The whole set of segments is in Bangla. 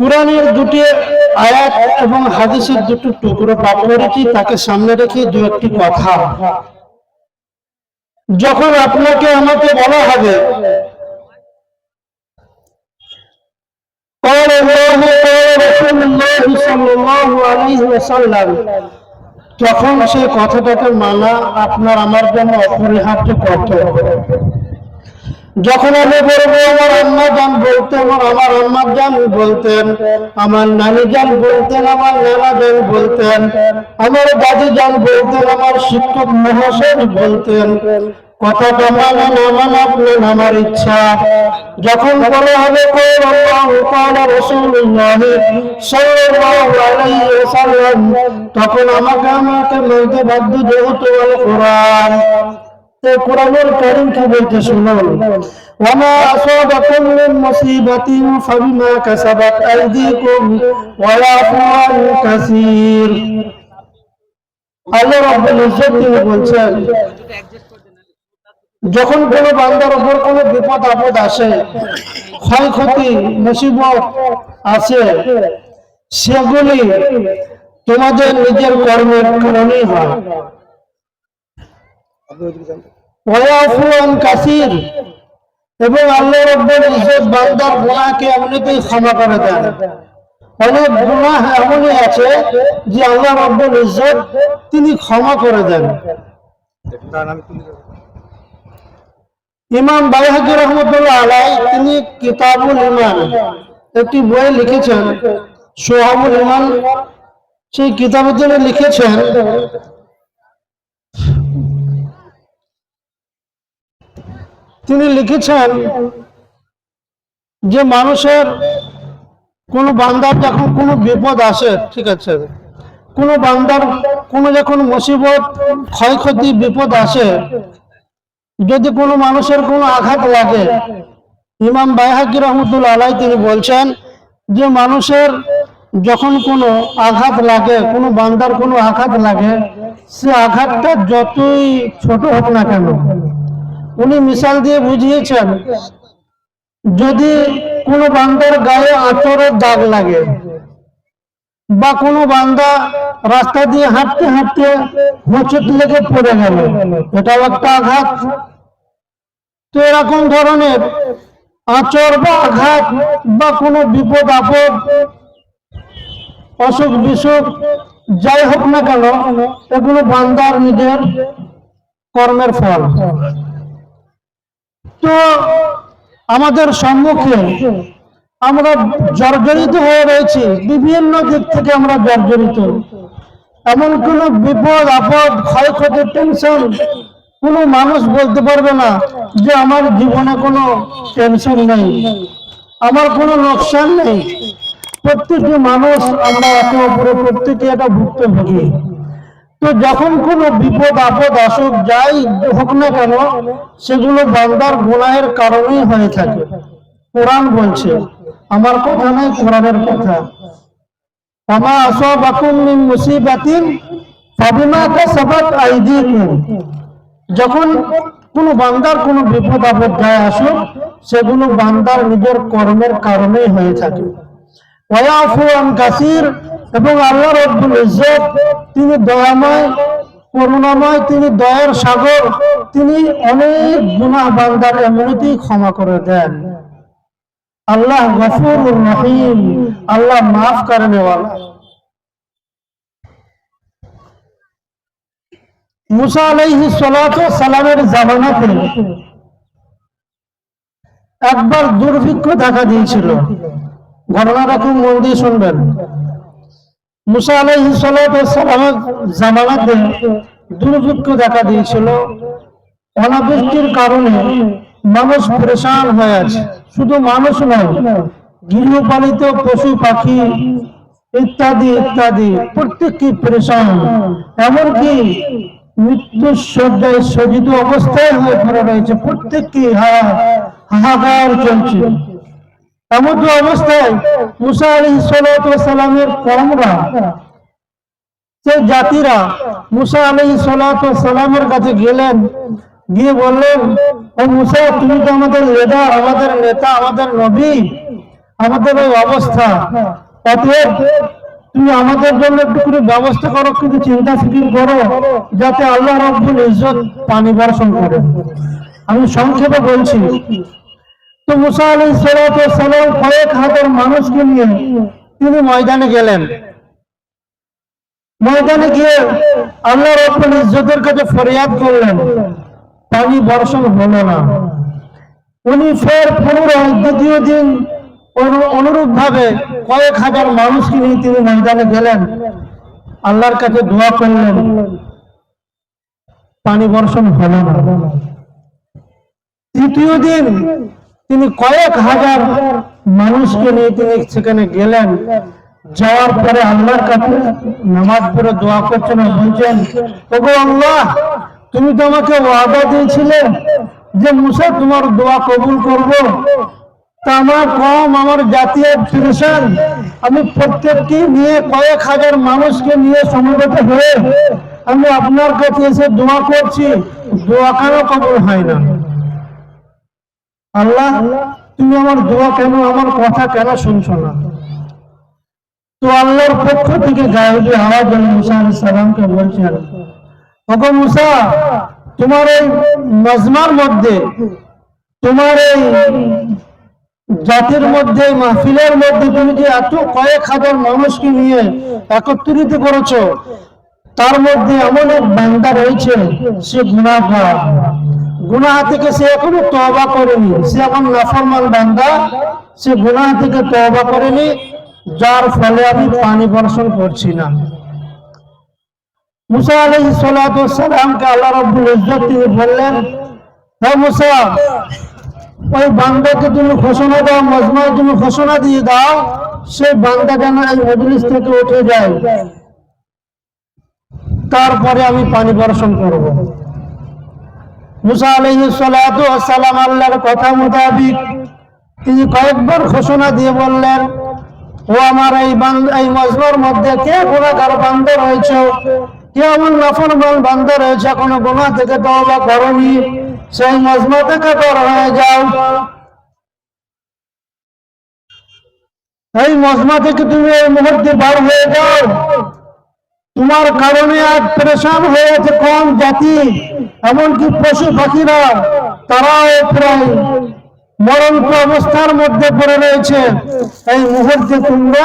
কোরআনের দুটি আয়াত এবং হাদিসের দুটো টুকরো পাঠ করেছি, তাকে সামনে রেখে দু একটি কথা। যখন আপনাকে আমাকে বলা হবে তখন সেই কথাটাকে মানা আপনার, আমার জন্য অপরিহার্য কর্তব্য। যখন আমি বলব, আমার আম্মা যান বলতেন, আমার আম্মা যান বলতেন, আমার নানি যান বলতেন, আমার নানা যান বলতেন, আমার দাদি যান বলতেন, আমার শিক্ষক মহাশয় বলতেন, কথাটা মানে আপনার আমার ইচ্ছা। যখন বলা হবে তখন আমাকে আমাকে বলতে বাধ্য যেহেতু কোরআনুল কি বলতে আল্লাহ রাব্বুল ইজ্জত তিনি বলছেন, যখন কোনো বান্দার উপর কোনো বিপদ আপদ আসে, ক্ষয়ক্ষতি, মুসিবত আসে, সেগুলি তোমাদের নিজের কর্মের কারণেই হয়। কাসির। এবং আল্লাহ বান্দার এমনিতেই ক্ষমা করে দেন। অনেক এমনই আছে যে আল্লাহ তিনি ক্ষমা করে দেন। ইমাম বাইহাকি রহমতুল্লাহ আলাই তিনি কিতাবুল ইমান একটি বই লিখেছেন, সোহাবুল ইমান সেই কিতাবের জন্য লিখেছেন তিনি লিখেছেন যে মানুষের কোনো বান্দার যখন কোনো বিপদ আসে, ঠিক আছে, কোনো বান্দার কোনো যখন মুসিবত, ক্ষয়ক্ষতি, বিপদ আসে, যদি কোনো মানুষের কোনো আঘাত লাগে, ইমাম বাইহাকি রহমতুল্লা আলাই তিনি বলছেন যে মানুষের যখন কোনো আঘাত লাগে, কোনো বান্দার কোনো আঘাত লাগে, সে আঘাতটা যতই ছোট হোক না কেন উনি মিশাল দিয়ে বুঝিয়েছেন, যদি কোনো বান্দার গায়ে আঁচড়ের দাগ লাগে বা কোনো বান্দা রাস্তা দিয়ে হাঁটতে হাঁটতে হোঁচট লেগে পড়ে গেল, এটাও একটা আঘাত। তো এরকম ধরনের আচর বা আঘাত বা কোনো বিপদ, আপদ, অসুখ, বিসুখ, যাই হোক না কেন, এগুলো বান্দার নিজের কর্মের ফল। তো আমাদের সম্মুখে আমরা জর্জরিত হয়ে রয়েছি। বিভিন্ন দিক থেকে আমরা জর্জরিত। এমন কোন বিপদ, আপদ, ক্ষয়ক্ষতি, টেনশন কোনো মানুষ বলতে পারবে না যে আমার জীবনে কোনো টেনশন নেই। আমার কোনো লোকসান নেই। প্রত্যেকটি মানুষ আমরা একে অপরে প্রত্যেকে এটা ভুক্তভোগী তো যখন কোনো বিপদ, আপদ আসুক যাই হোক না কেন, সেগুলো বান্দার গুনাহের কারণেই হয়ে থাকে। কোরআন বলছে, আমার কথা নয় কোরআনের কথা। মুসিবাতিন যখন কোনো বান্দার বিপদ, আপদ যায় আসুক, সেগুলো বান্দার নিজের কর্মের কারণেই হয়ে থাকে। এবং আল্লাহ রব্বুল ইজ্জত, তিনি দয়াময়, করুণাময়, তিনি দয়ার সাগর, তিনি অনেক গুনাহ বান্দার এমনিতেই ক্ষমা করে দেন। আল্লাহ গফুর রহিম, আল্লাহ মাফ করনে वाला মুসা আলাইহি সালাতু সালামের জামানাতে একবার দুর্ভিক্ষ দেখা দিয়েছিল। ঘটনাটা খুব মন দিয়ে শুনবেন। মুসা জামানাতে দুর্ভিক্ষ দেখা দিয়েছিল। অনাবৃষ্টির কারণে মানুষ পরেশান হয়ে আছে। শুধু মানুষ নয়, গৃহপালিত পশু পাখি ইত্যাদি ইত্যাদি প্রত্যেককে পরেশান। এমনকি মৃত্যু শয্যায় সজ্জিত অবস্থায় হয়ে পড়ে রয়েছে। প্রত্যেককে হাহাকার চলছে। তো অবস্থায় মুসা আলী সালামের কমরা সেই জাতিরা মুসা আলী সালামের কাছে গেলেন, গিয়ে বললেন, ও মুসা, তুমি তো আমাদের লিডার আমাদের নেতা, আমাদের নবী, আমাদের ওই অবস্থা। অতএব তুমি আমাদের জন্য একটু ব্যবস্থা করো কিন্তু চিন্তা ফিকির করো, যাতে আল্লাহ রব্বুল ইজ্জত পানি বর্ষণ করে আমি সংক্ষেপে বলছি তো মুসা আলী সালাম কয়েক হাজার মানুষকে নিয়ে তিনি ময়দানে গেলেন। ময়দানে গিয়ে আল্লাহ রব্বুল ইজ্জতের কাছে ফরিয়াদ করলেন, পানি বর্ষণ হলো না। উনি ফের পুনরায় দ্বিতীয় দিন অনুরূপ ভাবে কয়েক হাজার মানুষকে নিয়ে তিনি ময়দানে গেলেন। আল্লাহর কাছে দোয়া করলেন, পানি বর্ষণ হলো না। তৃতীয় দিন তিনি কয়েক হাজার মানুষকে নিয়ে তিনি সেখানে গেলেন। যাওয়ার পরে আল্লাহর কাছে নামাজ পড়ে দোয়া করছেন বলছেন, ওগো আল্লাহ, তুমি তো আমাকে ওয়াদা দিয়েছিলে যে মুসা তোমার দোয়া কবুল করব। তা আমার কম, আমার জাতীয় আমি প্রত্যেককে নিয়ে কয়েক হাজার মানুষকে নিয়ে সমবেত হয়ে আমি আপনার কাছে এসে দোয়া করছি। দোয়া কেন কবুল হয় না। আল্লাহ, তুমি আমার দোয়া কেন, আমার কথা কেন শুনছো না? তো আল্লাহর পক্ষ থেকে গায়েবী আওয়াজ মুসা আলাইহিস সালামকে বলছেন ওগো মুসা, তোমার এই মজমার মধ্যে, তোমার এই জাতির মধ্যে, মাহফিলের মধ্যে তুমি যে এত কয়েক হাজার মানুষকে নিয়ে একত্রিত করেছ, তার মধ্যে এমন এক বান্দা রয়েছে, সে গুণাগার গুনাহ থেকে সে এখনও তবা করেনি। সে এখন নাফরমান বান্দা। সে গুনাহ থেকে তবা করেনি, যার ফলে আমি পানি বর্ষণ করছি না। মুসা আলহ সালামকে আল্লাহ রব্বুল ইজ্জত তিনি বললেন হ্যাঁ মুসা, ওই বান্দাকে তুমি ঘোষণা দাও মজমায় তুমি ঘোষণা দিয়ে দাও সেই বান্দা যেন এই মজলিস থেকে উঠে যায়। তারপরে আমি পানি বর্ষণ করব। কথা মোতাবিক দিয়ে বললেন, ও আমার এই এই মধ্যে কে বান্ধ কে কোনো গুণা থেকে এই মজমা থেকে তুমি এই মুহূর্তে বার হয়ে যাও। তোমার কারণে আজ পরেশান হয়েছে কম জাতি? এমনকি পশু পাখিরা তারাও প্রায় মরন্ত অবস্থার মধ্যে পড়ে রয়েছে। এই মুহূর্তে তোমরা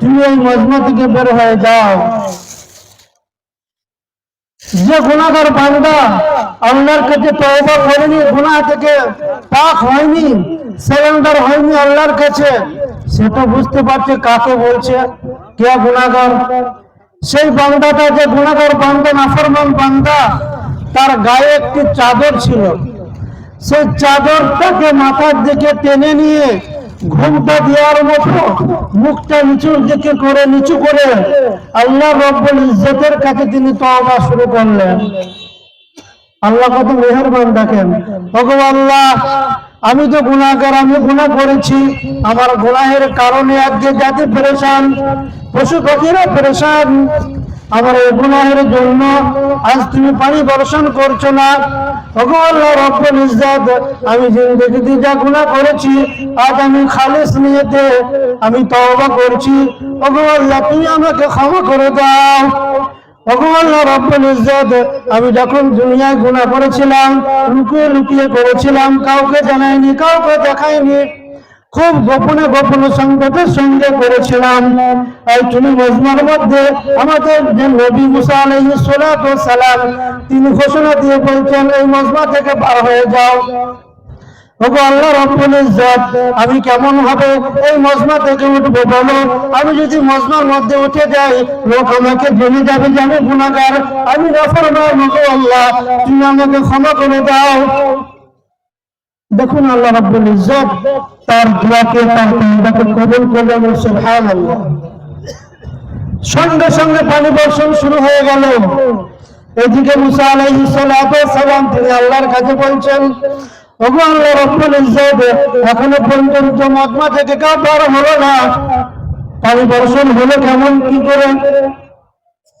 তুমি এই মজমা থেকে বের হয়ে যাও। যে গুণাগার বান্দা আল্লাহর কাছে তওবা করেনি গুনাহ থেকে পাক হয়নি সারেন্ডার হয়নি আল্লাহর কাছে সেটা বুঝতে পারছে কাকে বলছে, কে গুণাগার। সেই বান্দাটা যে গুণাগার বান্দা, নাফরমান বান্দা তার গায়ে একটি চাদর ছিল। সেই চাদরটাকে মাথার দিকে টেনে নিয়ে ঘুমটা দেওয়ার মতো, মুখটা নিচুর দিকে করে নিচু করে আল্লাহ রব্বুল ইজ্জতের কাছে তিনি তওবা শুরু করলেন। আল্লাহ কত মেহরবান দেখেন। ভগবান আল্লাহ, আমি তো গুণাগার আমি গুণা করেছি। আমার গুনাহের কারণে আজকে জাতি পরেশান, পশু পাখিরা পরেশান আমার গুনাহের জন্য আজ তুমি পানি বর্ষণ করছ না। আমি যা করেছি, আজ আমি আমি করছি। তুমি আমাকে ক্ষমা করে দাও। ভগবান রব্বুল ইজ্জত, আমি যখন দুনিয়ায় গুনাহ করেছিলাম লুকিয়ে লুকিয়ে করেছিলাম, কাউকে জানাইনি, কাউকে দেখাইনি। খুব গোপনে গোপনে সংকটের সঙ্গে করেছিলাম। এই তুমি মজমার মধ্যে আমাদের যে নবী মুসা আলাইহিস সালাম, তিনি ঘোষণা দিয়ে বলছেন, এই মজমা থেকে বার হয়ে যাও। ওগো আল্লাহ রব্বুল ইজ্জত, আমি কেমন ভাবে এই মজমা থেকে উঠবো বলো। আমি যদি মজমার মধ্যে উঠে যাই, লোক আমাকে জেনে যাবে যে আমি গুণাগার আমি নাফরমান, ওগো আল্লাহ, তুমি আমাকে ক্ষমা করে দাও। দেখুন আল্লাহ রাব্বুল ইজ্জত তার দোয়াকে তার তওবাকে কবুল করলেন সুবহানাল্লাহ। সঙ্গে সঙ্গে পানি বর্ষণ শুরু হয়ে গেল। এদিকে মুসা আলাইহিস সালাতু সালাম তিনি আল্লাহর কাছে বলছেন, ওগো আল্লাহ রাব্বুল ইজ্জত, এখনও পর্যন্ত মদমা থেকে কেউ বার হলো না। পানি বর্ষণ হলো কেমন কি করে?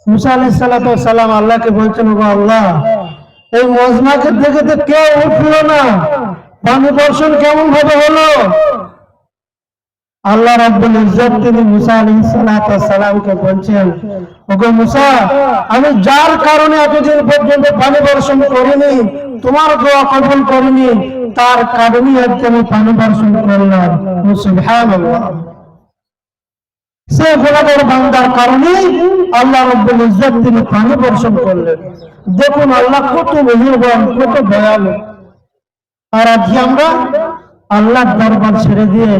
মুসা আলাইহিস সালাতু সালাম আল্লাহকে বলছেন, ওগো আল্লাহ, এই মজমাকে থেকে তো কেউ উঠল না। পানি বর্ষণ কেমন ভাবে হলো? আল্লাহ রাব্বুল ইজ্জত তিনি মুসা আলাইহিস সালামকে বলছেন, ওগো মুসা, আমি যার কারণে এতদিন পর্যন্ত পানি বর্ষণ করিনি, তোমার দোয়া কবুল করিনি, তার কারণে আজকে আমি পানি বর্ষণ করলাম। সুবহানাল্লাহ। সে গোলাপের বান্দার কারণে আল্লাহ রব্বুল ইজ্জত তিনি পানি বর্ষণ করলেন। দেখুন আল্লাহ কত মেহেরবান, কত দয়ালু। আর আজকে আমরা আল্লাহর দরবার ছেড়ে দিয়ে,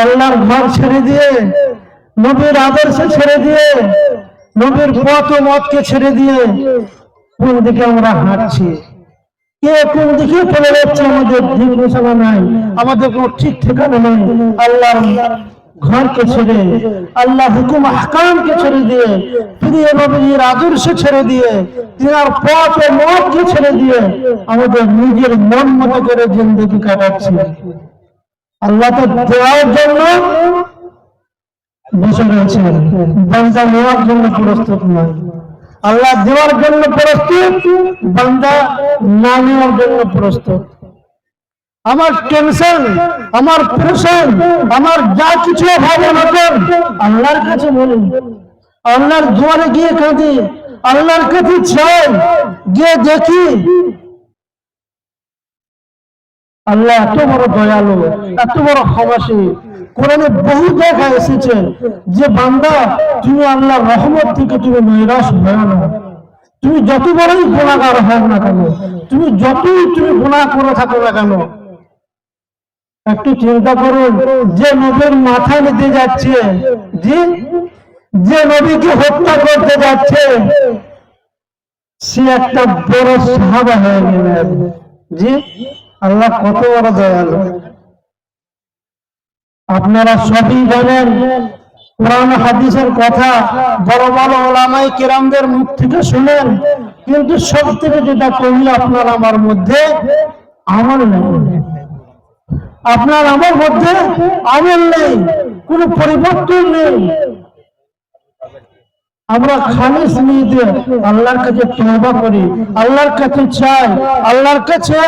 আল্লাহর ঘর ছেড়ে দিয়ে, নবীর আদর্শ ছেড়ে দিয়ে, নবীর পথ ও মতকে ছেড়ে দিয়ে কোন দিকে আমরা হাঁটছি? কে কোন দিকে চলে যাচ্ছে আমাদের দিক নাই, আমাদের কোনো ঠিক ঠিকানা নাই। আল্লাহর ঘরকে ছেড়ে, আল্লাহ হুকুম হাকামকে ছেড়ে দিয়ে, প্রিয় নবীর আদর্শ ছেড়ে দিয়ে, তিনার পথ ও মতকে ছেড়ে দিয়ে আমাদের নিজের মন মতো করে জিন্দগি কাটাচ্ছি। আল্লাহ তো দেওয়ার জন্য বসে রয়েছেন। বান্দা নেওয়ার জন্য প্রস্তুত নয়। আল্লাহ দেওয়ার জন্য প্রস্তুত, বান্দা না নেওয়ার জন্য প্রস্তুত। আমার টেনশন, আমার প্রেশন আমার যা কিছু ভালো নতুন আল্লাহর কাছে বলি আল্লাহর দুয়ারে গিয়ে কাঁদি, আল্লাহর কাছে চাই, গিয়ে দেখি। আল্লাহ এত বড় দয়ালু, এত বড় ক্ষমাসী কোরআনে বহু দেখা এসেছে যে বান্দা, তুমি আল্লাহ রহমত থেকে তুমি নৈরাশ হয় না। তুমি যত বড়ই গুণাগার হোক না কেন, তুমি যতই তুমি গুণা করে থাকো না কেন একটু চিন্তা করুন, যে নবীর মাথা নিতে যাচ্ছে, যে যে নবীকে হত্যা করতে যাচ্ছে, সে একটা বড় সাহাবা হয়ে গেলেন। জি আল্লাহ কত বড় দয়ালু। আপনারা সবই জানেন, কোরআন হাদিসের কথা বড় বড় ওলামাই কেরামদের মুখ থেকে শুনেন, কিন্তু সব থেকে যেটা কমি আপনার আমার মধ্যে, আমার নেই। আপনার আমার মধ্যে আমল নেই, কোনো পরিবর্তন নেই। আমরা খালিস নিয়ে আল্লাহর কাছে তওবা করি, আল্লাহর কাছে চাই, আল্লাহর কাছে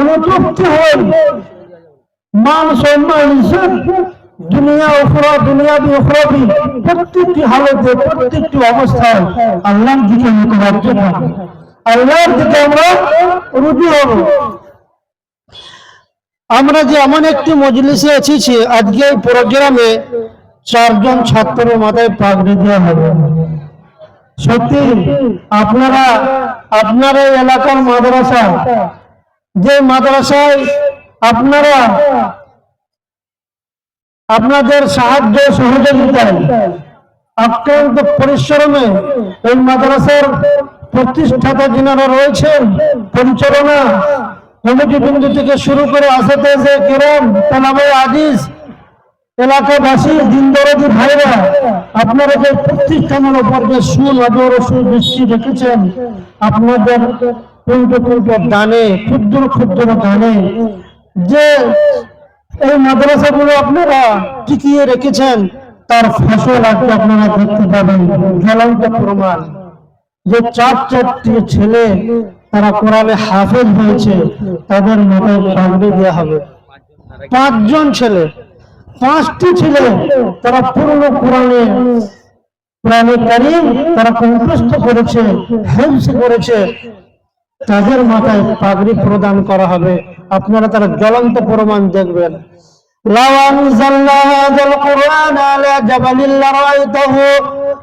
অনুতপ্ত হই। মান সম্মান, ইজ্জত, দুনিয়া উখরা দুনিয়া বি উখরাবি প্রত্যেকটি হালতে, প্রত্যেকটি অবস্থায় আল্লাহর দিকে মুতওয়াজ্জহ থাকি আল্লাহর দিকে আমরা রুজু হব। আমরা যে এমন একটি মজলিসে এসেছি, আজকে এই প্রোগ্রামে চারজন ছাত্রের মাথায় পাগড়ি দেওয়া হবে। সত্যি, আপনারা, আপনার এই এলাকার মাদ্রাসা যে মাদ্রাসায় আপনারা আপনাদের সাহায্য সহযোগিতায় অত্যন্ত পরিশ্রমে এই মাদ্রাসার প্রতিষ্ঠাতা যিনারা রয়েছেন, পরিচালনা কমিটি বিন্দু থেকে শুরু করে যে কিরম তালাবে আজিজ এলাকাবাসী ভাইরা, আপনারা যে প্রতিষ্ঠানের ও সুদৃষ্টি রেখেছেন আপনাদের দানে, ক্ষুদ্র ক্ষুদ্র দানে, যে এই মাদ্রাসাগুলো আপনারা টিকিয়ে রেখেছেন, তার ফসল আজকে আপনারা দেখতে পাবেন, জ্বলন্ত প্রমাণ। যে চার চারটি ছেলে তারা কোরআনে হাফেজ হয়েছে তাদের মাথায় পাগড়ি দেওয়া হবে পাঁচজন ছেলে পাঁচটি ছেলে তারা পূর্ণ কোরআনে কোরআনে কারিম তারা কণ্ঠস্থ করেছে হেলস করেছে তাদের মাথায় পাগড়ি প্রদান করা হবে আপনারা তারা জ্বলন্ত প্রমাণ দেখবেন لو أنزلنا هذا القرآن على جبل لرأيته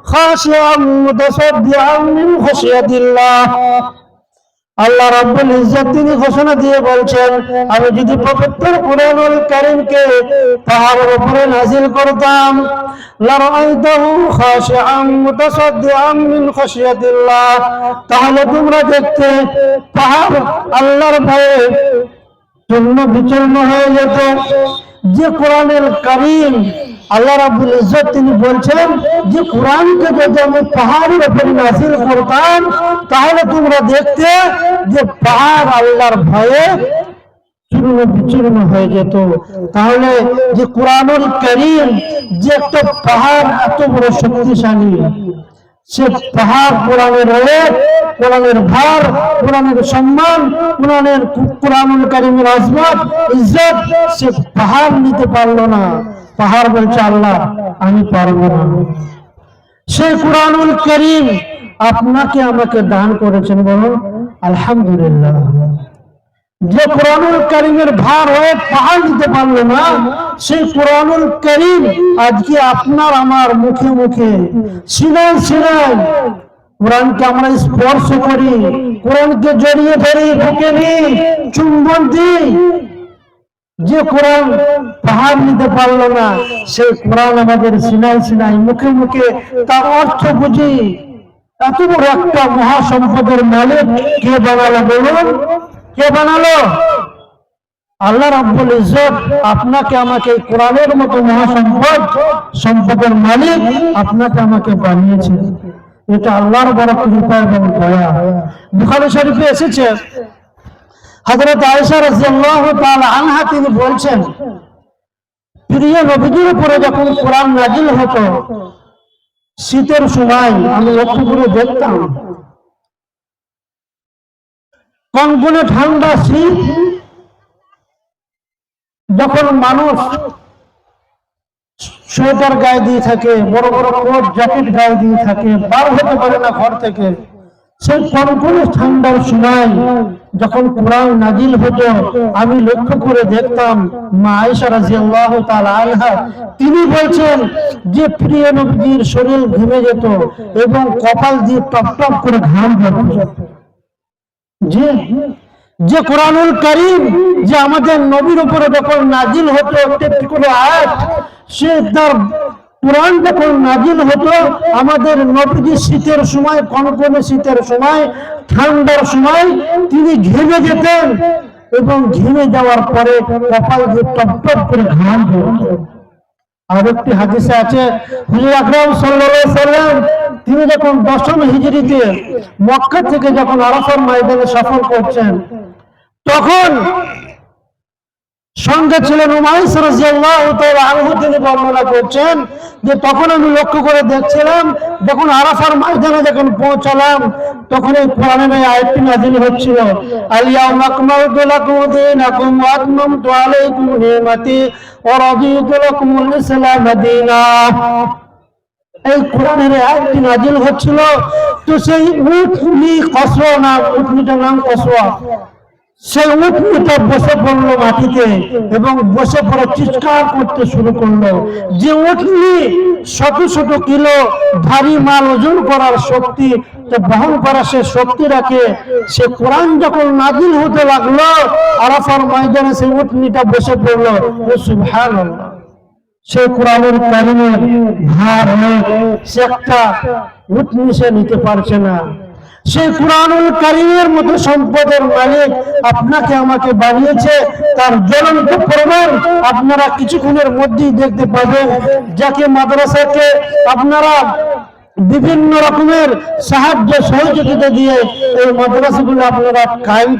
خاشعا متصدعا من خشية الله আল্লাহ রাব্বুল ইজ্জত তিনি ঘোষণা দিয়ে বলছেন, আমি যদি পবিত্র কুরআনুল কারীমকে পাহাড়ের উপরে নাযিল করতাম লারাআইতাহু খাশিআন মুতাসাদ্দিআন মিন খাশিয়াতিল্লাহ। তাহলে তোমরা দেখতে পাহাড় আল্লাহর ভয়ে চূর্ণ বিচূর্ণ হয়ে যেত। যে কোরআনের কারিম আল্লাহ রাবুল ইজত তিনি বলছেন যে কোরআনকে যদি আমি পাহাড়ের উপরে নাসিল করতাম, তাহলে তোমরা দেখতে যে পাহাড় আল্লাহর ভয়ে চূর্ণ হয়ে যেত। তাহলে যে কোরআনুল যে একটা পাহাড় এত বড় শক্তিশালী। সে পাহাড়, কোরআনের রোগ কোরআনের ভার, কোরআনের সম্মান, কোরআনের কারিমের সে পাহাড় নিতে পারল না। পাহাড় বলছে, আল্লাহ, আমি পারব না। সেই কোরআনুল করিম আপনাকে আমাকে দান করেছেন বলুন, আলহামদুলিল্লাহ। যে কোরআনুল করিমের ভার হয়ে পাহাড় দিতে পারল না, সেই কোরআনুল করিম আজকে আপনার আমার মুখে মুখে সিনাই সিনাই কোরআনকে আমরা স্পর্শ করি, কোরআনকে জড়িয়ে ধরি বুকে নিই, চুম্বন দিই। যে কোরআন পাহাড় নিতে পারল না, সেই কোরআন আমাদের সিনাই সিনাই মুখে মুখে তার অর্থ বুঝি। এত বড় একটা মহাসম্পদের মালিক কে বানালো বলুন? কে বানালো? আল্লাহ রাব্বুল ইজ্জত আপনাকে আমাকে কোরআনের মতো মহাসম্পদ, সম্পদের মালিক আপনাকে আমাকে বানিয়েছে। এটা আল্লাহর বড় কৃপা এবং দয়া। বুখারী শরীফে এসেছে রাদিয়াল্লাহু তাআলা আনহা তিনি বলছেন, প্রিয় নবীজির উপরে যখন কোরআন নাজিল হতো, শীতের সময় আমি লক্ষ্য করে দেখতাম কনকনে ঠান্ডা শীত, যখন মানুষ সোয়েটার গায়ে দিয়ে থাকে, বড় বড় কোট, জ্যাকেট গায়ে দিয়ে থাকে, বার হতে পারে না ঘর থেকে, সেই কনকনে ঠান্ডার সময় যখন কোরআন নাজিল হতো, আমি লক্ষ্য করে দেখতাম মা আয়েশা রাদিয়াল্লাহু তাআলা আনহা, তিনি বলছেন যে প্রিয় নবীর শরীর ঘেমে যেত এবং কপাল দিয়ে টপ টপ করে ঘাম ঝরত যে যে কোরআনুল করিম যে আমাদের নবীর উপরে যখন নাজিল হতো একটি আয়াত, সে তার কোরআন যখন নাজিল হতো, আমাদের নবীজি শীতের সময়, কনকনে শীতের সময়, ঠান্ডার সময়, তিনি ঘেমে যেতেন এবং ঘেমে যাওয়ার পরে কপাল দিয়ে টপ টপ করে ঘাম ঝরত আর একটি হাদিসে আছে, হুজুর আকরাম সাল্লাল্লাহু সাল্লাম, তিনি যখন দশম হিজরিতে মক্কা থেকে যখন আরাফার ময়দানে সফর করছেন, তখন সঙ্গে ছিলেন উমাইস রাদিয়াল্লাহু তাআলা আনহু, তিনি বর্ণনা করছেন যে তখন আমি লক্ষ্য করে দেখছিলাম, যখন আরাফার ময়দানে যখন পৌঁছালাম তখন এই কোরআনের আয়াতটি নাযিল হচ্ছিল লাকুম দীনাকুম ওয়া আতমামতু আলাইকুম নি'মাতি ওয়া রাদিতু লাকুমুল ইসলাম দীনা এই কোরআনের আয়াতটি হচ্ছিল, তো সেই উটনি কসওয়া না, উটনিটার নাম উটনিটা বসে পড়ল মাটিতে এবং বসে পড়ে চিৎকার করতে শুরু করল, যে উটনি শত শত কিলো ভারী মাল ওজন করার শক্তি তো বহন করার সে শক্তি রাখে, সে কোরআন যখন নাজিল হতে লাগল, আরাফার ময়দানে সেই উটনিটা বসে পড়ল। সুবহানাল্লাহ। সেই কোরআনের কারণে ভার সে একটা উটনি সে নিতে পারছে না। সেই কোরআনুল কারিমের মতো সম্পদের মালিক আপনাকে আমাকে বানিয়েছে, তার জ্বলন্ত প্রমাণ আপনারা কিছুক্ষণের মধ্যেই দেখতে পাবেন, যাকে মাদ্রাসাকে আপনারা বিভিন্ন রকমের সাহায্য সহযোগিতা দিয়ে এই মাদ্রাসাগুলো আপনারা কায়েম